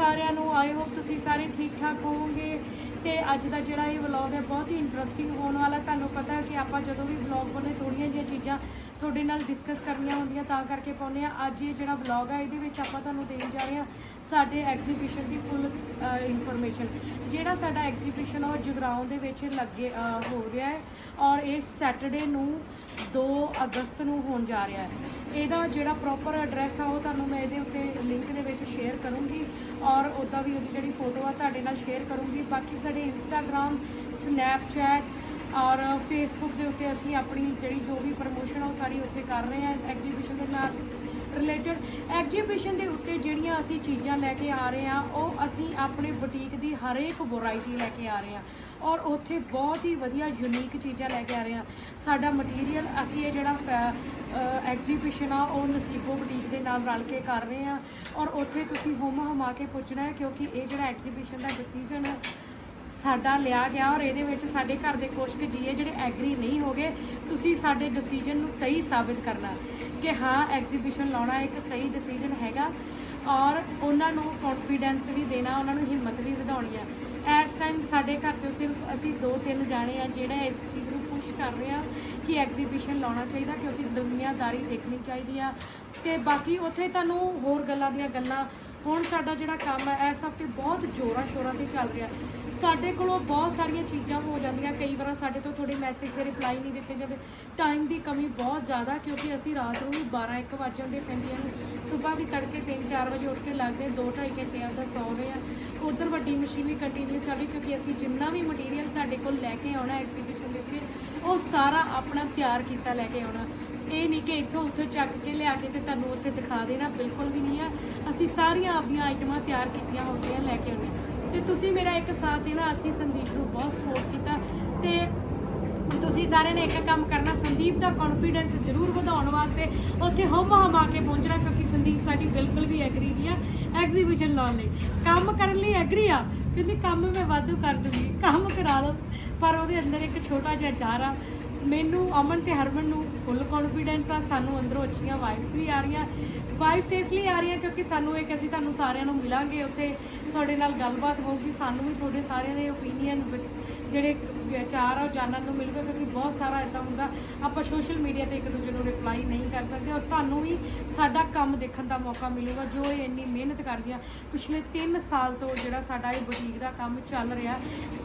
ਸਾਰਿਆਂ ਨੂੰ I hope ਤੁਸੀਂ ਸਾਰੇ ਠੀਕ ਠਾਕ ਹੋਵੋਗੇ। ਤੇ ਅੱਜ ਦਾ ਜਿਹੜਾ ਇਹ ਵਲੌਗ ਹੈ, ਬਹੁਤ ਹੀ ਇੰਟਰਸਟਿੰਗ ਹੋਣ ਵਾਲਾ ਤੁਹਾਨੂੰ ਪਤਾ ਹੈ ਕਿ ਆਪਾਂ ਜਦੋਂ ਵੀ ਵਲੌਗ ਪਾਉਂਦੇ ਥੋੜੀਆਂ ਜਿਹੀਆਂ ਚੀਜ਼ਾਂ ਤੁਹਾਡੇ ਨਾਲ ਡਿਸਕਸ ਕਰਨੀਆਂ ਹੁੰਦੀਆਂ, ਤਾਂ ਕਰਕੇ ਪਾਉਂਦੇ ਆ ਅੱਜ ਇਹ ਜਿਹੜਾ ਵਲੌਗ ਹੈ, ਇਹਦੇ ਵਿੱਚ ਆਪਾਂ ਤੁਹਾਨੂੰ ਦੇਣ ਜਾ ਰਹੇ ਹਾਂ ਸਾਡੇ ਐਗਜ਼ੀਬਿਸ਼ਨ ਦੀ ਫੁੱਲ ਇਨਫੋਰਮੇਸ਼ਨ ਜਿਹੜਾ ਸਾਡਾ ਐਗਜ਼ੀਬਿਸ਼ਨ ਉਹ ਜਗਰਾਉਂ ਦੇ ਵਿੱਚ ਲੱਗੇ ਹੋ ਰਿਹਾ ਹੈ। ਔਰ ਇਹ ਸੈਟਰਡੇ ਨੂੰ 2 ਅਗਸਤ ਨੂੰ ਹੋਣ ਜਾ ਰਿਹਾ ਹੈ। ਇਹਦਾ ਜਿਹੜਾ ਪ੍ਰੋਪਰ ਐਡਰੈਸ ਆ, ਉਹ ਤੁਹਾਨੂੰ ਮੈਂ ਇਹਦੇ ਉੱਤੇ ਲਿੰਕ ਦੇ ਵਿੱਚ ਸ਼ੇਅਰ ਕਰੂੰਗੀ ਔਰ ਉਹਦਾ ਵੀ ਉਹਦੀ ਜਿਹੜੀ ਫੋਟੋ ਆ ਤੁਹਾਡੇ ਨਾਲ ਸ਼ੇਅਰ ਕਰੂੰਗੀ। ਬਾਕੀ ਸਾਡੇ ਇੰਸਟਾਗ੍ਰam ਸਨੈਪਚੈਟ ਔਰ ਫੇਸਬੁੱਕ ਦੇ ਉੱਤੇ ਅਸੀਂ ਆਪਣੀ ਜਿਹੜੀ ਜੋ ਵੀ ਪ੍ਰਮੋਸ਼ਨ ਆ, ਉਹ ਸਾਰੀ ਉੱਥੇ ਕਰ ਰਹੇ ਹਾਂ। ਐਗਜ਼ੀਬਿਸ਼ਨ ਦੇ ਨਾਲ ਰਿਲੇਟਡ ਐਗਜ਼ੀਬਿਸ਼ਨ ਦੇ ਉੱਤੇ ਜਿਹੜੀਆਂ ਅਸੀਂ ਚੀਜ਼ਾਂ ਲੈ ਕੇ ਆ ਰਹੇ ਹਾਂ, ਉਹ ਅਸੀਂ ਆਪਣੇ ਬੁਟੀਕ ਦੀ ਹਰੇਕ ਵੈਰਾਈਟੀ ਲੈ ਕੇ ਆ ਰਹੇ ਹਾਂ। ਔਰ ਉੱਥੇ ਬਹੁਤ ਹੀ ਵਧੀਆ ਯੂਨੀਕ ਚੀਜ਼ਾਂ ਲੈ ਕੇ ਆ ਰਹੇ ਹਾਂ। ਸਾਡਾ ਮਟੀਰੀਅਲ ਅਸੀਂ ਇਹ ਜਿਹੜਾ ਐਗਜ਼ੀਬਿਸ਼ਨ ਆ, ਉਹ ਨਸੀਬੋ ਬੁਟੀਕ ਦੇ ਨਾਲ ਰਲ ਕੇ ਕਰ ਰਹੇ ਹਾਂ। ਔਰ ਉੱਥੇ ਤੁਸੀਂ ਹੁਮ ਹਮਾ ਕੇ ਪੁੱਛਣਾ ਹੈ, ਕਿਉਂਕਿ ਇਹ ਜਿਹੜਾ ਐਗਜ਼ੀਬਿਸ਼ਨ ਦਾ ਡਿਸੀਜਨ ਸਾਡਾ ਲਿਆ ਗਿਆ ਔਰ ਇਹਦੇ ਵਿੱਚ ਸਾਡੇ ਘਰ ਦੇ ਕੁਛ ਕੁ ਜੀਏ ਜਿਹੜੇ ਐਗਰੀ ਨਹੀਂ ਹੋਗੇ, ਤੁਸੀਂ ਸਾਡੇ ਡਿਸੀਜਨ ਨੂੰ ਸਹੀ ਸਾਬਿਤ ਕਰਨਾ। ਕਿ ਹਾਂ ਐਗਜ਼ੀਬਿਸ਼ਨ ਲਾਉਣਾ ਇੱਕ ਸਹੀ ਡਿਸੀਜਨ ਹੈਗਾ, ਔਰ ਉਹਨਾਂ ਨੂੰ ਕੌਨਫੀਡੈਂਸ ਵੀ ਦੇਣਾ, ਉਹਨਾਂ ਨੂੰ ਹਿੰਮਤ ਵੀ ਵਧਾਉਣੀ ਆ। ਟਾਈਮ ਸਾਡੇ ਘਰ ਚੋਂ ਸਿਰਫ ਅਸੀਂ ਦੋ ਤਿੰਨ ਜਾਣੇ ਆ ਜਿਹੜਾ ਇਸ ਚੀਜ਼ ਨੂੰ ਪੁਸ਼ ਕਰ ਰਹੇ ਆ ਕਿ ਐਗਜ਼ੀਬਿਸ਼ਨ ਲਾਉਣਾ ਚਾਹੀਦਾ ਕਿਉਂਕਿ ਦੁਨੀਆਦਾਰੀ ਦੇਖਣੀ ਚਾਹੀਦੀ ਆ। ਤੇ ਬਾਕੀ ਉੱਥੇ ਤੁਹਾਨੂੰ ਹੋਰ ਗੱਲਾਂ ਦੀਆਂ ਗੱਲਾਂ, ਹੁਣ ਸਾਡਾ ਜਿਹੜਾ ਕੰਮ ਹੈ ਇਸ ਹਫ਼ਤੇ ਬਹੁਤ ਜ਼ੋਰਾਂ ਸ਼ੋਰਾਂ ਤੇ ਚੱਲ ਰਿਹਾ। ਸਾਡੇ ਕੋਲੋਂ ਬਹੁਤ ਸਾਰੀਆਂ ਚੀਜ਼ਾਂ ਹੋ ਜਾਂਦੀਆਂ, ਕਈ ਵਾਰ ਸਾਡੇ ਤੋਂ ਥੋੜੇ ਮੈਸੇਜ ਦੇ ਰਿਪਲਾਈ ਨਹੀਂ ਦਿੱਤੇ ਜਾਂਦੇ। ਟਾਈਮ ਦੀ ਕਮੀ ਬਹੁਤ ਜ਼ਿਆਦਾ ਕਿਉਂਕਿ ਅਸੀਂ ਰਾਤ ਨੂੰ ਵੀ 12 1 ਵਜੇ ਜਾਂਦੇ ਪੈਂਦੀਆਂ ਨੇ। ਸਵੇਰ ਵੀ ਤੜਕੇ 3 4 ਵਜੇ ਉੱਠ ਕੇ ਲੱਗਦੇ 2 2.5 ਘੰਟੇ ਆਪਦਾ ਸੌ ਰਹੇ ਆ। ਉਧਰ ਵੱਡੀ ਮਸ਼ੀਨ ਵੀ ਕੰਟੀਨਿਊ ਚੱਲ ਰਹੀ ਕਿਉਂਕਿ ਅਸੀਂ ਜਿੰਨਾ ਵੀ ਮਟੀਰੀਅਲ ਤੁਹਾਡੇ ਕੋਲ ਲੈ ਕੇ ਆਉਣਾ ਐਗਜ਼ੀਬਿਸ਼ਨ ਦੇ ਵਿੱਚ, ਉਹ ਸਾਰਾ ਆਪਣਾ ਤਿਆਰ ਕੀਤਾ ਲੈ ਕੇ ਆਉਣਾ। ਇਹ ਨਹੀਂ ਕਿ ਇੱਥੋਂ ਉੱਥੋਂ ਚੱਕ ਕੇ ਲਿਆ ਕੇ ਤੇ ਤੁਹਾਨੂੰ ਉੱਥੇ ਦਿਖਾ ਦੇਣਾ, ਬਿਲਕੁਲ ਵੀ ਨਹੀਂ ਆ ਅਸੀਂ ਸਾਰੀਆਂ ਆਪਣੀਆਂ ਆਈਟਮਾਂ ਤਿਆਰ ਕੀਤੀਆਂ ਹੁੰਦੀਆਂ ਲੈ ਕੇ ਆਉਣੇ ਤੇ ਤੁਸੀਂ ਮੇਰਾ ਇੱਕ ਸਾਥ ਦੇਣਾ, ਅਸੀਂ ਸੰਦੀਪ ਨੂੰ ਬਹੁਤ ਸਪੋਰਟ ਕੀਤਾ। ਤੇ ਤੁਸੀਂ ਸਾਰਿਆਂ ਨੇ ਇੱਕ ਕੰਮ ਕਰਨਾ, ਸੰਦੀਪ ਦਾ ਕੌਨਫੀਡੈਂਸ ਜ਼ਰੂਰ ਵਧਾਉਣ ਵਾਸਤੇ ਉੱਥੇ ਹਮ ਹਮ ਆ ਕੇ ਪਹੁੰਚਣਾ, ਕਿਉਂਕਿ ਸੰਦੀਪ ਸਾਡੀ ਬਿਲਕੁਲ ਵੀ ਐਗਰੀ ਨਹੀਂ ਆ। ਐਗਜ਼ੀਬਿਸ਼ਨ ਲਾਉਣ ਲਈ। ਕੰਮ ਕਰਨ ਲਈ ਐਗਰੀ ਆ। ਕਹਿੰਦੀ ਕੰਮ ਮੈਂ ਵਾਧੂ ਕਰ ਦੂੰਗੀ। ਕੰਮ ਕਰਾ ਲਓ। ਪਰ ਉਹਦੇ ਅੰਦਰ ਇੱਕ ਛੋਟਾ ਜਿਹਾ ਡਰ ਆ। ਮੈਨੂੰ ਅਮਨ ਤੇ ਹਰਮਨ ਨੂੰ ਫੁੱਲ ਕੌਨਫੀਡੈਂਸ ਆ। ਸਾਨੂੰ ਅੰਦਰੋਂ ਅੱਛੀਆਂ ਵਾਈਬਸ ਵੀ ਆ ਰਹੀਆਂ। ਵਾਈਬਸ ਇਸ ਲਈ ਆ ਰਹੀਆਂ ਕਿਉਂਕਿ ਸਾਨੂੰ ਇੱਕ ਅਸੀਂ ਤੁਹਾਨੂੰ ਸਾਰਿਆਂ ਨੂੰ ਮਿਲਾਂਗੇ। ਉੱਥੇ ਤੁਹਾਡੇ ਨਾਲ ਗੱਲਬਾਤ ਹੋਊਗੀ। ਸਾਨੂੰ ਵੀ ਤੁਹਾਡੇ ਸਾਰਿਆਂ ਦੇ ਓਪੀਨੀਅਨ ਜਿਹੜੇ ਵਿਚਾਰ ਆ ਉਹ ਜਾਣਨ ਨੂੰ ਮਿਲੂਗਾ ਕਿਉਂਕਿ ਬਹੁਤ ਸਾਰਾ ਇਦਾਂ ਹੁੰਦਾ, ਆਪਾਂ ਸੋਸ਼ਲ ਮੀਡੀਆ ਤੇ ਇੱਕ ਦੂਜੇ ਨੂੰ ਰਿਪਲਾਈ ਨਹੀਂ ਕਰ ਸਕਦੇ ਔਰ ਤੁਹਾਨੂੰ ਵੀ ਸਾਡਾ ਕੰਮ ਦੇਖਣ ਦਾ ਮੌਕਾ ਮਿਲੂਗਾ, ਜੋ ਇਹ ਇੰਨੀ ਮਿਹਨਤ ਕਰਦੀਆਂ। ਪਿਛਲੇ 3 ਸਾਲ ਤੋਂ ਜਿਹੜਾ ਸਾਡਾ ਇਹ ਬੁਟੀਕ ਦਾ ਕੰਮ ਚੱਲ ਰਿਹਾ,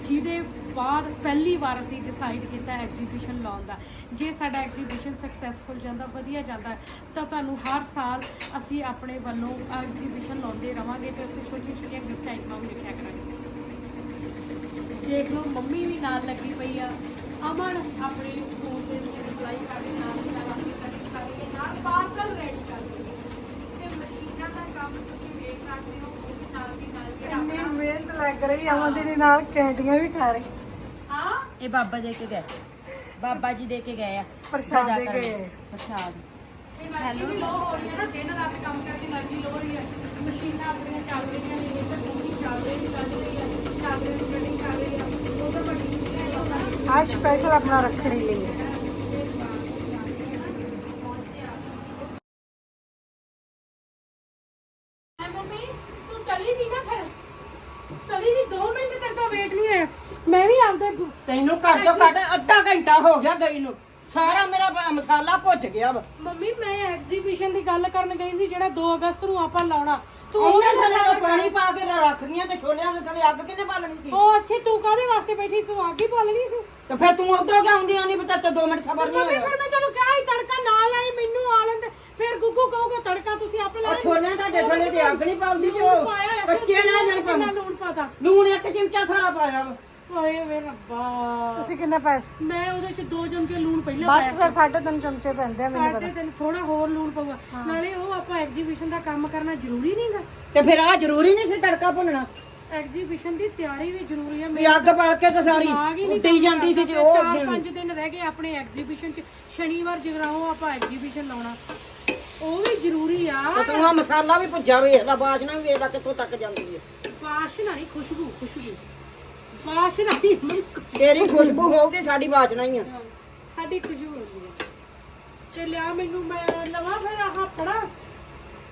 ਜਿਹਦੇ ਬਾਅਦ ਪਹਿਲੀ ਵਾਰ ਅਸੀਂ ਡਿਸਾਈਡ ਕੀਤਾ ਐਗਜ਼ੀਬਿਸ਼ਨ ਲਾਉਣ ਦਾ। ਜੇ ਸਾਡਾ ਐਗਜ਼ੀਬਿਸ਼ਨ ਸਕਸੈਸਫੁਲ ਜਾਂਦਾ, ਵਧੀਆ ਜਾਂਦਾ, ਤਾਂ ਤੁਹਾਨੂੰ ਹਰ ਸਾਲ ਅਸੀਂ ਆਪਣੇ ਵੱਲੋਂ ਐਗਜ਼ੀਬਿਸ਼ਨ ਲਾਉਂਦੇ ਰਵਾਂਗੇ ਤੇ ਉੱਥੇ ਛੋਟੀਆਂ ਛੋਟੀਆਂ ਗਿਫਟ ਆਈਟਮਾਂ ਵੀ ਰੱਖਿਆ ਕਰਾਂਗੇ। ਦੇਖ ਲਓ ਮੰਮੀ ਵੀ ਨਾਲ ਲੱਗੀ ਪਈ ਆ। ਅਮਨ ਆਪਣੇ ਸਕੂਲ ਦੇ ਵਿੱਚ ਅਪਲਾਈ ਕਰਕੇ ਨਾਲ ਦੀ ਨਾਲ ਆਪਣੀ ਕਟਿੰਗ ਕਰਕੇ ਨਾਲ ਪਾਰਸਲ ਰੈਡੀ ਕਰ ਲਈ ਤੇ ਮਸ਼ੀਨਾਂ ਦਾ ਕੰਮ ਤੁਸੀਂ ਵੇਖ ਸਕਦੇ ਹੋ ਉਹ ਵੀ ਨਾਲ ਦੀ ਨਾਲ ਜਿਹੜਾ ਇੰਨੀ ਆਪਣਾ। ਮਿਹਨਤ ਲੱਗ ਰਹੀ ਅਮਨ ਦੀਦੀ ਨਾਲ ਕੈਂਟੀਆਂ ਵੀ ਖਾ ਰਹੀ। ਹਾਂ? ਇਹ ਬਾਬਾ ਦੇ ਕੇ ਗਏ। ਬਾਬਾ ਜੀ ਦੇ ਕੇ ਗਏ ਆ। ਪ੍ਰਸ਼ਾਦ ਦੇ ਗਏ। ਪ੍ਰਸ਼ਾਦ। ਤੇ ਮਰਜ਼ੀ ਵੀ ਲੋ ਹੋ ਰਹੀ ਹੈ ਨਾ ਦਿਨ ਰਾਤ ਕੰਮ ਕਰਕੇ ਮਰਜ਼ੀ ਲੋ ਰਹੀ ਹੈ। ਮਸ਼ੀਨਾਂ ਆਪਣੀਆਂ ਚੱਲ ਰਹੀਆਂ ਨੇ ਇਹ ਤਾਂ ਪੂਰੀ ਚੱਲ ਰਹੀ ਚੱਲ ਰਹੀ ਹੈ ਆ ਸਪੈਸ਼ਲ ਆਪਣਾ ਰੱਖੜੀ ਲਈ। ਹੈ ਐ ਮੰਮੀ ਤੂੰ ਟਲੀ ਨਹੀਂ ਨਾ ਫਿਰ? ਟਲੀ ਨਹੀਂ 2 ਮਿੰਟ ਤੇਰੇ ਤੋਂ ਵੇਟ ਨਹੀਂ ਹੋਇਆ। ਮੈਂ ਵੀ ਆਪਦਾ ਗੁ- ਤੈਨੂੰ ਘੱਟ ਤੋਂ ਘੱਟ ਅੱਧਾ ਘੰਟਾ ਹੋ ਗਿਆ ਗਈ ਨੂੰ। ਸਾਰਾ ਮੇਰਾ ਮਸਾਲਾ ਭੁੱਜ ਗਿਆ ਵਾ। ਮੰਮੀ ਮੈਂ ਐਗਜ਼ੀਬਿਸ਼ਨ ਦੀ ਗੱਲ ਕਰਨ ਗਈ ਸੀ ਜਿਹੜਾ 2 ਅਗਸਤ ਨੂੰ ਆਪਾਂ ਲਾਉਣਾ। ਤੂੰ ਉਹਨੇ ਥੱਲੇ ਪਾਣੀ ਪਾ ਕੇ ਰੱਖ ਗਈਆਂ ਤੇ ਛੋਲਿਆਂ ਦੇ ਥੱਲੇ ਅੱਗ ਕਿੰਨੇ ਬਾਲਣੀ ਸੀ? ਉਹ ਇੱਥੇ ਤੂੰ ਕਾਹਦੇ ਵਾਸਤੇ ਬੈਠੀ? ਤੂੰ ਅੱਗ ਹੀ ਬਾਲਣੀ ਸੀ। ਤੇ ਫਿਰ ਤੂੰ ਉਧਰੋਂ ਕਿ ਆਉਂਦੀਆਂ ਨਹੀਂ ਬਤਾ 2 ਮਿੰਟ ਖਬਰ ਨਹੀਂ ਮੰਮੀ ਹੋਇਆ। ਫਿਰ ਮੈਂ ਤੈਨੂੰ ਕਿਹਾ ਸੀ ਤੜਕਾ ਨਾਲ ਆਈ ਮੈਨੂੰ ਆ ਲੈਂਦੇ। ਫਿਰ ਗੁੱਗੂ ਕਹੂਗਾ ਤੜਕਾ ਤੁਸੀਂ ਆਪੇ ਲਾ ਉਹ ਛੋਲਿਆਂ ਤੁਹਾਡੇ ਥੱਲੇ ਤੇ ਅੱਗ ਨਹੀਂ ਪਾਉਂਦੀ ਤੇ ਉਹ ਬੱਚੇ ਨਾ ਜਣ ਲੂਣ ਪਾਤਾ? ਲੂਣ ਇੱਕ ਚਮਚਾ ਸਾਰਾ ਪਾਇਆ ਵਾ। ਓਏ ਵੇ ਰੱਬਾ। ਤੁਸੀਂ ਕਿੰਨੇ ਪੈਸੇ? ਮੈਂ ਉਹਦੇ ਚ ਦੋ ਚਮਚੇ ਲੂਣ ਪਹਿਲਾਂ ਬਸ ਪਾਇਆ ਫਿਰ ਸਾਢੇ ਤਿੰਨ ਚਮਚੇ ਪੈਂਦੇ ਆ ਮੈਨੂੰ ਸਾਡੇ ਦਿਨ ਥੋੜਾ ਹੋਰ ਲੂਣ ਪਊਗਾ। ਨਾਲੇ ਉਹ ਆਪਾਂ ਐਗਜ਼ੀਬਿਸ਼ਨ ਦਾ ਕੰਮ ਕਰਨਾ ਜ਼ਰੂਰੀ ਨਹੀਂਗਾ ਤੇ ਫਿਰ ਆ ਜ਼ਰੂਰੀ ਨਹੀਂ ਸੀ ਤੜਕਾ ਭੁੰਨਣਾ? ਐਗਜ਼ੀਬਿਸ਼ਨ ਦੀ ਤਿਆਰੀ ਵੀ ਜ਼ਰੂਰੀ ਹੈ ਵੀ ਅੱਗ ਬਾਲ ਕੇ ਤੇ ਸਾਰੀ ਦਿਮਾਗ ਹੀ ਨਹੀਂ ਉੱਡੀ ਜਾਂਦੀ ਸੀ ਤੇ ਉਹ ਚਾਰ ਪੰਜ ਦਿਨ ਰਹਿ ਗਏ ਆਪਣੇ ਐਗਜ਼ੀਬਿਸ਼ਨ ਚ। ਸ਼ਨੀਵਾਰ ਜਗਰਾਉਂ ਆਪਾਂ ਐਗਜ਼ੀਬਿਸ਼ਨ ਲਾਉਣਾ। ਉਹ ਵੀ ਜ਼ਰੂਰੀ ਆ। ਤੇ ਤੂੰ ਆ ਮਸਾਲਾ ਵੀ ਭੁੱਜਾ ਵੇਖ ਲੈ ਬਾਜਣਾ ਵੀ ਵੇਖ ਲੈ ਕਿੱਥੋਂ ਤੱਕ ਜਾਂਦੀ ਹੈ ਵਾਸ਼ਨਾ ਨਹੀਂ ਖੁਸ਼ਬੂ ਖੁਸ਼ਬੂ। ਵਾਸ਼ਨਾ ਨਹੀਂ। ਤੇਰੀ ਖੁਸ਼ਬੂ ਹੋਊਗੀ ਸਾਡੀ ਬਾਜਣਾ ਹੀ ਆ। ਸਾਡੀ ਖੁਸ਼ਬੂ ਹੁੰਦੀ ਹੈ ਤੇ ਲਿਆ ਮੈਨੂੰ ਮੈਂ ਲਵਾਂ ਫਿਰ ਆਹ ਫੜਾ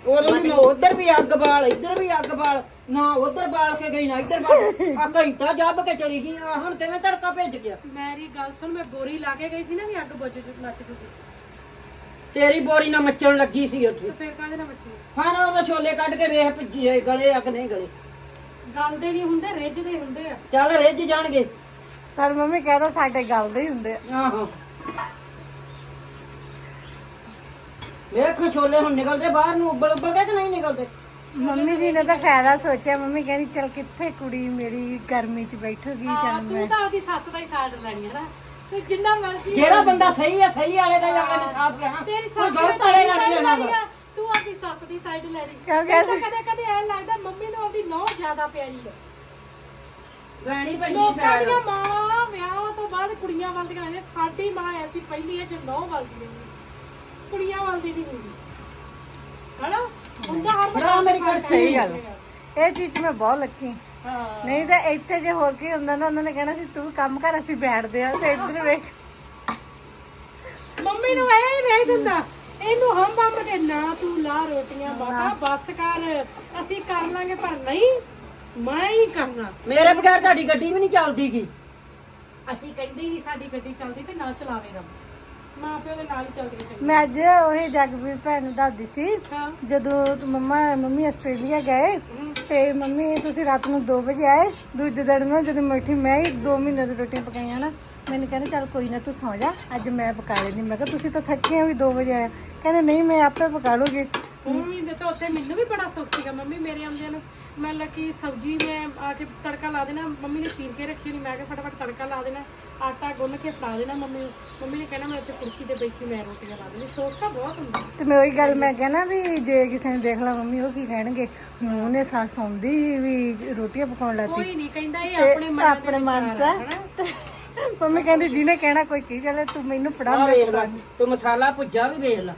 ਉਦੋਂ ਵੀ ਉਧਰ ਵੀ ਅੱਗ ਬਾਲ ਇੱਧਰ ਵੀ ਅੱਗ ਬਾਲ। ਨਾ ਉਧਰ ਬਾਲ ਕੇ ਗਈ ਨਾ ਇੱਧਰ ਬਾਲ। ਆ ਘੰਟਾ ਜੱਬ ਕੇ ਚਲੀ ਗਈ ਆ ਹੁਣ ਕਿਵੇਂ ਤੜਕਾ ਭੇਜ ਗਿਆ? ਮੇਰੀ ਗੱਲ ਸੁਣ ਮੈਂ ਬੋਰੀ ਲਾ ਕੇ ਗਈ ਸੀ ਨਾ ਵੀ ਅੱਗ ਬੁੱਝ ਜੂ ਨੱਚ ਜੂਗੀ ਤੇਰੀ ਬੋਰੀ ਨਾਲ ਮੱਚਣ ਲੱਗੀ ਸੀ ਉੱਥੇ। ਤੇ ਫੇਰ ਕਾਹਦੇ ਨਾਲ ਬੱਚੀ ਹਾਂ ਨਾ ਉਹ ਛੋਲੇ ਕੱਢ ਕੇ ਵੇਖ ਭਿੱਜੀ ਹੋਈ, ਗਲੇ ਆ ਕਿ ਨਹੀਂ ਗਲੇ। ਗਲਦੇ ਨਹੀਂ ਹੁੰਦੇ ਰਿੱਝਦੇ ਹੁੰਦੇ ਆ। ਚੱਲ ਰਿੱਝ ਜਾਣਗੇ। ਤੁਹਾਡੀ ਮੰਮੀ ਕਹਿੰਦਾ ਸਾਡੇ ਗੱਲ ਦੇ ਹੀ ਹੁੰਦੇ ਆ। ਆਹੋ। ਵੇਖ ਛੋਲੇ ਹੁਣ ਨਿਕਲਦੇ ਬਾਹਰ ਨੂੰ ਉੱਬਲ ਉੱਬਲ ਕੇ ਕਿ ਨਹੀਂ ਨਿਕਲਦੇ? ਮੰਮੀ ਜੀ ਨੇ ਤਾਂ ਫਾਇਦਾ ਸੋਚਿਆ ਮੰਮੀ ਕਹਿੰਦੀ ਚਲ ਕਿੱਥੇ ਕੁੜੀ ਮੇਰੀ ਗਰਮੀ 'ਚ ਬੈਠੂਗੀ ਹਾਂ ਚੱਲ ਤੂੰ ਮੈਂ? ਤਾਂ ਉਹਦੀ ਸੱਸ ਦਾ ਹੀ ਸਾਥ ਲੈਣੀ ਹੈ ਨਾ। ਤੂੰ ਜਿੰਨਾ ਮਰਜ਼ੀ ਜਿਹੜਾ ਬੰਦਾ ਸਹੀ ਆ ਸਹੀ ਵਾਲੇ ਦਾ ਜਾ ਕੇ ਸਾਥ ਲੈਣਾ। ਤੇਰੀ ਕੋਈ ਸੱਸ ਗਲਤ ਵਾਲੇ ਤੇਰੀ ਦਾ ਨਹੀਂ ਲੈਣਾ। ਆ, ਤੂੰ ਆਪਣੀ ਸੱਸ ਦੀ ਸਾਈਡ ਲੈਣੀ ਕਿਉਂਕਿ ਮੈਨੂੰ ਅਸੀਂ- ਕਦੇ ਕਦੇ ਐਂ ਲੱਗਦਾ ਮੰਮੀ ਨੂੰ ਆਪਦੀ ਨੌ ਜ਼ਿਆਦਾ ਪਿਆਰੀ ਹੈ। ਲੈਣੀ ਪੈਂਦੀ ਲੋਕਾਂ ਦੀਆਂ ਮਾਂ ਵਿਆਹ ਤੋਂ ਬਾਅਦ ਕੁੜੀਆਂ ਵੱਲ ਦੀਆਂ ਨੇ। ਸਾਡੀ ਮਾਂ ਐਸੀ ਪਹਿਲੀ ਹੈ ਜੋ ਨੌ ਵੱਲ ਦੀ ਨਹੀਂ ਕੁੜੀਆਂ ਵੱਲ ਦੀ ਨਹੀਂ ਹੁੰਦੀ। ਹਨਾ? ਹੁੰਦਾ ਹਰ ਬੜਾ ਮੇਰੀ ਗੱਲ ਸਹੀ ਗੱਲ। ਇਹ ਚੀਜ਼ 'ਚ ਮੈਂ ਬਹੁਤ ਲੱਕੀ। ਹਾਂ। ਨਹੀਂ ਤਾਂ ਇੱਥੇ ਜੇ ਹੋਰ ਕੀ ਹੁੰਦਾ ਨਾ ਉਹਨਾਂ ਨੇ ਕਹਿਣਾ ਸੀ ਤੂੰ ਕੰਮ ਕਰ ਅਸੀਂ ਬੈਠਦੇ ਆ ਤੇ ਇੱਧਰ ਵੇਖ। ਮੰਮੀ ਨੂੰ ਇਹ ਨਹੀਂ ਦਿੰਦਾ। ਇਹਨੂੰ ਹਮ ਹਮ ਦੇ ਨਾ ਤੂੰ ਲਾ ਰੋਟੀਆਂ ਬਾਬਾ ਬਸ ਕਰ। ਅਸੀਂ ਕਰ ਲਾਂਗੇ ਪਰ ਨਹੀਂ ਮੈਂ ਹੀ ਕਰਨਾ। ਮੇਰੇ ਬਗੈਰ ਤੁਹਾਡੀ ਗੱਡੀ ਵੀ ਨਹੀਂ ਚੱਲਦੀ ਗੀ ਅਸੀਂ ਕਹਿੰਦੇ ਹੀ ਨਹੀਂ ਸਾਡੀ ਗੱਡੀ ਚੱਲਦੀ ਤੇ ਨਾ ਚਲਾਵੇ ਰੱਬ। ਮਾਂ ਪਿਓ ਦੇ ਨਾਲ ਹੀ ਚੱਲਦੀ ਚੰਗੀ। ਮੈਂ ਅੱਜ ਉਹੀ ਜਗਵੀਰ ਭੈਣ ਨੂੰ ਦੱਸਦੀ ਸੀ ਹਾਂ। ਜਦੋਂ ਤੂੰ ਮੰਮਾ ਮੰਮੀ ਆਸਟ੍ਰੇਲੀਆ ਗਏ ਤੇ ਮੰਮੀ, ਤੁਸੀਂ ਰਾਤ ਨੂੰ 2 ਵਜੇ ਆਏ, ਦੂਜੇ ਦਿਨ ਨਾ ਜਦੋਂ ਮੈਂ ਮੈਂ ਹੀ 2 ਮਹੀਨੇ ਦੀ ਰੋਟੀਆਂ ਪਕਾਈਆਂ ਨਾ, ਮੈਨੂੰ ਕਹਿੰਦੇ, ਚੱਲ ਕੋਈ ਨਾ, ਤੂੰ ਸੌ ਜਾ, ਅੱਜ ਮੈਂ ਪਕਾ ਲੈਣੀ ਮੈਂ ਕਿਹਾ, ਤੁਸੀਂ ਤਾਂ ਥੱਕੇ ਆ ਵੀ 2 ਵਜੇ ਆਏ ਕਹਿੰਦੇ, ਨਹੀਂ, ਮੈਂ ਆਪੇ ਪਕਾ ਲੂਗੀ। ਮੰਮੀ ਦੇ ਤਾਂ ਉੱਥੇ ਮੈਨੂੰ ਵੀ ਬੜਾ ਸੁੱਖ ਸੀਗਾ। ਮੰਮੀ ਮੇਰੇ ਆਉਂਦਿਆਂ ਨੂੰ ਮੈਂ ਲੱਕੀ ਸਬਜ਼ੀ ਮੈਂ ਆ ਕੇ ਤੜਕਾ ਲਾ ਦੇਣਾ ਮੰਮੀ ਨੇ ਚੀਰ ਕੇ ਰੱਖੀ ਨਹੀਂ ਮੈਂ ਕਿਹਾ ਫਟਾਫਟ ਤੜਕਾ ਲਾ ਦੇਣਾ ਆਟਾ ਗੁੰਨ ਕੇ ਫੜਾ ਦੇਣਾ ਮੰਮੀ ਨੂੰ। ਮੰਮੀ ਨੇ ਕਹਿਣਾ ਮੈਂ ਇੱਥੇ ਕੁਰਸੀ ਤੇ ਬੈਠੀ ਮੈਂ ਰੋਟੀਆਂ ਲਾ ਦੇਣੀ ਸੋਚ ਤਾਂ ਬਹੁਤ ਹੁੰਦਾ। ਤੇ ਮੈਂ ਉਹੀ ਗੱਲ ਮੈਂ ਕਹਿਣਾ ਵੀ ਜੇ ਕਿਸੇ ਨੇ ਦੇਖ ਲਾ ਮੰਮੀ ਉਹ ਕੀ ਕਹਿਣਗੇ ਨੂੰ ਨੇ ਸੱਸ ਆਉਂਦੀ ਵੀ ਰੋਟੀਆਂ ਪਕਾਉਣ ਲੱਗੀ ਕੋਈ ਨਹੀਂ ਕਹਿੰਦਾ ਇਹ ਆਪਣੇ ਮਨ ਆਪਣੇ ਮਨ ਤੇ ਮੰਮੀ ਕਹਿੰਦੀ ਜਿਹਨੇ ਕਹਿਣਾ ਕੋਈ ਕੀ ਚੱਲੇ ਤੂੰ ਮੈਨੂੰ ਫੜਾ ਆ ਮੈਂ ਵੇਖ ਲੈ ਤੂੰ ਮਸਾਲਾ ਭੁੱਜਾ ਵੀ ਵੇਖ ਲੈ।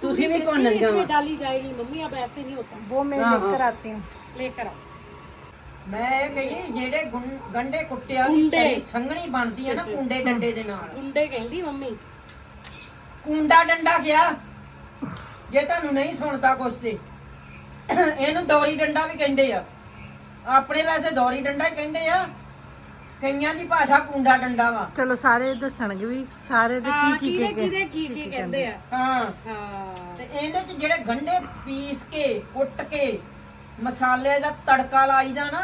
ਤੁਸੀਂ ਵੀ ਭੁੰਨ ਲੀਆਂ इसमें डाली जाएगी मम्मी अब ऐसे नहीं होता ਉਹ ਮੈਂ ਲੈ ਕਰ ਆਤੀ ਹੂੰ लेकर आओ ਮੈਂ ਇਹ ਕਹੀ ਜਿਹੜੇ ਗੁੰ- ਗੰਡੇ ਕੁੱਟਿਆ ਦੀ ਗੁੰਡੇ। ਤਰੀ ਸੰਘਣੀ ਬਣਦੀ ਹੈ ਨਾ ਕੁੰਡੇ ਡੰਡੇ ਦੇ ਨਾਲ गुंडे कहती मम्मी ਕੁੰਡਾ ਡੰਡਾ ਗਿਆ ਜੇ ਤੁਹਾਨੂੰ ਨਹੀਂ ਸੁਣਦਾ ਕੁਛ ਤੇ ਇਹਨੂੰ ਦੌਰੀ ਡੰਡਾ ਵੀ ਕਹਿੰਦੇ ਆ ਆਪਣੇ ਵੈਸੇ ਦੌਰੀ ਡੰਡਾ ਹੀ ਕਹਿੰਦੇ ਆ ਕਈਆਂ ਦੀ ਭਾਸ਼ਾ ਕੁੰਡਾ ਡੰਡਾ ਵਾ। ਚਲੋ ਸਾਰੇ ਦੱਸਣਗੇ ਵੀ ਸਾਰੇ ਦੇ ਕੀ ਕੀ ਕੀ ਕਹਿੰਦੇ ਆ? ਹਾਂ। ਹਾਂ। ਤੇ ਇਹਦੇ ਚ ਜਿਹੜੇ ਗੰਢੇ ਪੀਸ ਕੇ ਕੁੱਟ ਕੇ ਮਸਾਲੇ ਦਾ ਤੜਕਾ ਲਾਈਦਾ ਨਾ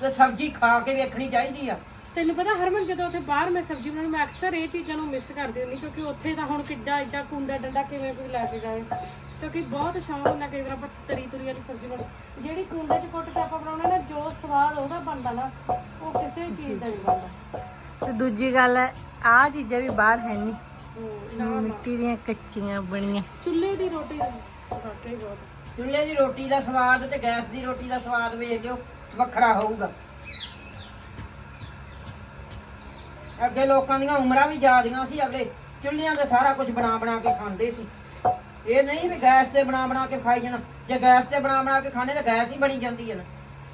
ਤੇ ਸਬਜ਼ੀ ਖਾ ਕੇ ਵੇਖਣੀ ਚਾਹੀਦੀ ਆ। ਤੈਨੂੰ ਪਤਾ ਹਰਮਨ ਜਦੋਂ ਉੱਥੇ ਬਾਹਰ ਮੈਂ ਸਬਜ਼ੀ ਬਣਾਉਣੀ ਮੈਂ ਅਕਸਰ ਇਹ ਚੀਜ਼ਾਂ ਨੂੰ ਮਿਸ ਕਰਦੀ ਹੁੰਦੀ ਕਿਉਂਕਿ ਉੱਥੇ ਤਾਂ ਹੁਣ ਕਿੱਡਾ ਐਡਾ ਕੁੰਡਾ ਡੰਡਾ ਕਿਵੇਂ ਕੋਈ ਲੈ ਕੇ ਜਾਵੇ ਕਿਉਂਕਿ ਬਹੁਤ ਸ਼ੌਂਕ ਹੁੰਦਾ ਕਈ ਵਾਰ ਆਪਾਂ ਤਰੀ ਤੁਰੀ ਵਾਲੀ ਸਬਜ਼ੀ ਬਣ ਜਿਹੜੀ ਕੁੰਡੇ 'ਚ ਕੁੱਟ ਕੇ ਆਪਾਂ ਬਣਾਉਣਾ ਨਾ ਜੋ ਸਵਾਦ ਉਹਦਾ ਬਣਦਾ ਨਾ ਉਹ ਕਿਸੇ ਚੀਜ਼ ਦਾ ਨਹੀਂ ਬਣਦਾ। ਤੇ ਦੂਜੀ ਗੱਲ ਹੈ ਆ ਚੀਜ਼ਾਂ ਵੀ ਬਾਹਰ ਹੈ ਨਹੀਂ ਮਿੱਟੀ ਦੀਆਂ ਕੱਚੀਆਂ ਬਣੀਆਂ। ਚੁੱਲ੍ਹੇ ਦੀ ਰੋਟੀ ਵਾਕਈ ਬਹੁਤ। ਚੁੱਲ੍ਹੇ ਦੀ ਰੋਟੀ ਦਾ ਸਵਾਦ ਤੇ ਗੈਸ ਦੀ ਰੋਟੀ ਦਾ ਸਵਾਦ ਵੇਖ ਲਿਓ ਵੱਖਰਾ ਹੋਊਗਾ। ਅੱਗੇ ਲੋਕਾਂ ਦੀਆਂ ਉਮਰਾਂ ਵੀ ਜਾਦੀਆਂ ਸੀ ਅਗਲੇ ਚੁੱਲ੍ਹਿਆਂ ਤੇ ਸਾਰਾ ਕੁਝ ਬਣਾ ਬਣਾ ਕੇ ਖਾਂਦੇ ਸੀ। ਇਹ ਨਹੀਂ ਵੀ ਗੈਸ ਤੇ ਬਣਾ ਬਣਾ ਕੇ ਖਾਈ ਜਾਣਾ। ਜੇ ਗੈਸ ਤੇ ਬਣਾ ਬਣਾ ਕੇ ਖਾਣੇ ਤਾਂ ਗੈਸ ਹੀ ਬਣੀ ਜਾਂਦੀ ਹੈ ਨਾ।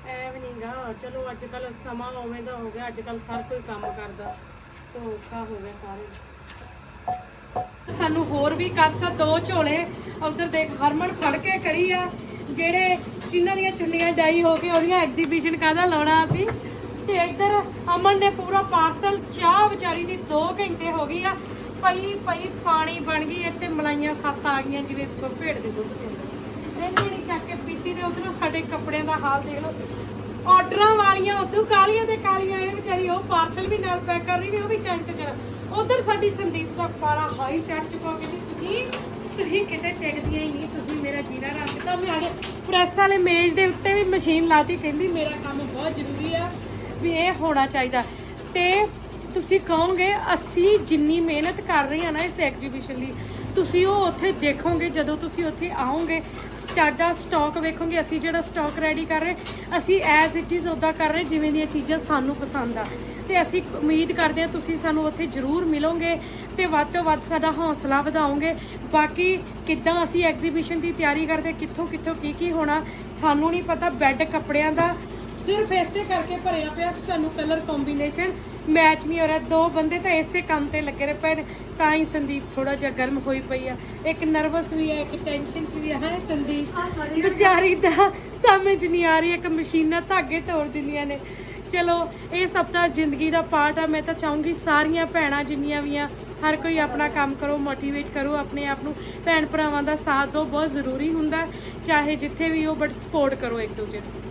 ਐ ਨਹੀਂਗਾ ਚਲੋ ਅੱਜ ਕੱਲ ਸਮਾਂ ਉਵੇਂ ਦਾ ਹੋ ਗਿਆ। ਅੱਜ ਕੱਲ ਹਰ ਕੋਈ ਕੰਮ ਕਰਦਾ। ਸੋ ਔਖਾ ਹੋ ਗਿਆ ਸਾਰੇ। ਸਾਨੂੰ ਹੋਰ ਵੀ ਕੱਸ ਦੋ ਝੋਲੇ ਉਧਰ ਦੇਖ, ਹਰਮਨ ਫੜ ਕੇ ਕਰੀ ਆ। ਜਿਹੜੇ ਜਿਨ੍ਹਾਂ ਦੀਆਂ ਚੁੰਨੀਆਂ ਡਾਈ ਹੋ ਕੇ ਉਹਦੀਆਂ ਐਗਜ਼ੀਬਿਸ਼ਨ ਕਾਹਦਾ ਲਾਉਣਾ ਅਸੀਂ? ਤੇ ਇੱਧਰ ਅਮਨ ਨੇ ਪੂਰਾ ਪਾਰਸਲ ਚਾਹ ਵਿਚਾਰੀ ਦੀ 2 ਘੰਟੇ ਹੋ ਗਈ ਆ। ਪਈ ਪਈ ਪਾਣੀ ਬਣ ਗਈ, ਇੱਥੇ ਮਲਾਈਆਂ ਸੱਤ ਆ ਗਈਆਂ, ਜਿਵੇਂ ਭੇਡ ਦੇ ਦੁੱਧ ਤੇ ਇਹਨੇ ਨਹੀਂ ਚੱਕ ਕੇ ਪੀਤੀ ਤੇ ਉਧਰੋਂ ਸਾਡੇ ਕੱਪੜਿਆਂ ਦਾ ਹਾਲ ਦੇਖ ਲਓ। ਆਰਡਰਾਂ ਵਾਲੀਆਂ, ਉਦੋਂ ਕਾਲੀਆਂ ਤੇ ਕਾਲੀਆਂ, ਇਹ ਵਿਚਾਰੀ ਉਹ ਪਾਰਸਲ ਵੀ ਨਾਲ ਪੈਕ ਕਰ ਰਹੀ ਵੀ ਉਹ ਵੀ ਟੈਂਟ ਚ ਉਧਰ ਸਾਡੀ ਸੰਦੀਪ ਦਾ ਪਾਰਾ ਹਾਈ ਚੜ ਚੁੱਕਾ ਕਿ ਤੁਸੀਂ ਤੁਸੀਂ ਕਿਤੇ ਟਿਕਦੀਆਂ ਹੀ ਨਹੀਂ, ਤੁਸੀਂ ਮੇਰਾ ਜੀਰਾ ਰੱਖ ਦਿੱਤਾ। ਮੈਂ ਆਗੇ ਪ੍ਰੈਸ ਵਾਲੇ ਮੇਜ਼ ਦੇ ਉੱਤੇ ਵੀ ਮਸ਼ੀਨ ਲਾਤੀ, ਕਹਿੰਦੀ, ਮੇਰਾ ਕੰਮ ਬਹੁਤ ਜ਼ਰੂਰੀ ਆ। ਵੀ ਇਹ ਹੋਣਾ ਚਾਹੀਦਾ। ਤੇ ਤੁਸੀਂ ਕਹੋਗੇ, ਅਸੀਂ ਜਿੰਨੀ ਮਿਹਨਤ ਕਰ ਰਹੇ ਹਾਂ ਨਾ ਇਸ ਐਗਜੀਬਿਸ਼ਨ ਲਈ, ਤੁਸੀਂ ਉਹ ਉੱਥੇ ਦੇਖੋਗੇ, ਜਦੋਂ ਤੁਸੀਂ ਉੱਥੇ ਆਓਗੇ, ਸਾਡਾ ਸਟਾਕ ਵੇਖੋਗੇ, ਅਸੀਂ ਜਿਹੜਾ ਸਟਾਕ ਰੈਡੀ ਕਰ ਰਹੇ, ਅਸੀਂ ਐਜ਼ ਇਟ ਇਜ਼ ਉਦਾਂ ਕਰ ਰਹੇ, ਜਿਵੇਂ ਦੀਆਂ ਚੀਜ਼ਾਂ ਸਾਨੂੰ ਪਸੰਦ ਆ। ਤੇ ਅਸੀਂ ਉਮੀਦ ਕਰਦੇ ਹਾਂ ਤੁਸੀਂ ਸਾਨੂੰ ਉੱਥੇ ਜ਼ਰੂਰ ਮਿਲੋਗੇ ਤੇ ਵੱਧ ਤੋਂ ਵੱਧ ਸਾਡਾ ਹੌਸਲਾ ਵਧਾਓਗੇ। ਬਾਕੀ ਕਿੱਦਾਂ ਅਸੀਂ ਐਗਜ਼ੀਬਿਸ਼ਨ ਦੀ ਤਿਆਰੀ ਕਰਦੇ ਕਿੱਥੋਂ ਕਿੱਥੋਂ ਕੀ ਕੀ ਹੋਣਾ, ਸਾਨੂੰ ਨਹੀਂ ਪਤਾ ਬੈੱਡ ਕੱਪੜਿਆਂ ਦਾ ਸਿਰਫ ਇਸੇ ਕਰਕੇ ਭਰਿਆ ਪਿਆ ਕਿ ਸਾਨੂੰ ਕਲਰ ਕੰਬੀਨੇਸ਼ਨ ਮੈਚ ਨਹੀਂ ਹੋ ਰਿਹਾ। ਦੋ ਬੰਦੇ ਤਾਂ ਇਸੇ ਕੰਮ ਤੇ ਲੱਗੇ ਰਹੇ ਪਰ ਤਾਂ ਹੀ ਸੰਦੀਪ ਥੋੜਾ ਜਿਹਾ ਗਰਮ ਹੋਈ ਪਈ ਆ। ਇੱਕ ਨਰਵਸ ਵੀ ਆ ਇੱਕ ਟੈਨਸ਼ਨ ਚ ਵੀ ਆ। ਹੈ ਸੰਦੀਪ? ਵਿਚਾਰੀ ਦਾ ਸਮਝ ਨਹੀਂ ਆ ਰਹੀ ਇੱਕ ਮਸ਼ੀਨਾਂ ਧਾਗੇ ਤੋੜ ਦਿੰਦੀਆਂ ਨੇ। ਚਲੋ ਇਹ ਸਭ ਤਾਂ ਜ਼ਿੰਦਗੀ ਦਾ ਪਾਰਟ ਆ। ਮੈਂ ਤਾਂ ਚਾਹੂੰਗੀ ਸਾਰੀਆਂ ਭੈਣਾਂ ਜਿੰਨੀਆਂ ਵੀ ਆ ਹਰ ਕੋਈ ਆਪਣਾ ਕੰਮ ਕਰੋ ਮੋਟੀਵੇਟ ਕਰੋ ਆਪਣੇ ਆਪ ਨੂੰ ਭੈਣ ਭਰਾਵਾਂ ਦਾ ਸਾਥ ਦਿਓ। ਬਹੁਤ ਜ਼ਰੂਰੀ ਹੁੰਦਾ ਚਾਹੇ ਜਿੱਥੇ ਵੀ ਹੋ ਬਟ ਸਪੋਰਟ ਕਰੋ ਇੱਕ ਦੂਜੇ ਨੂੰ।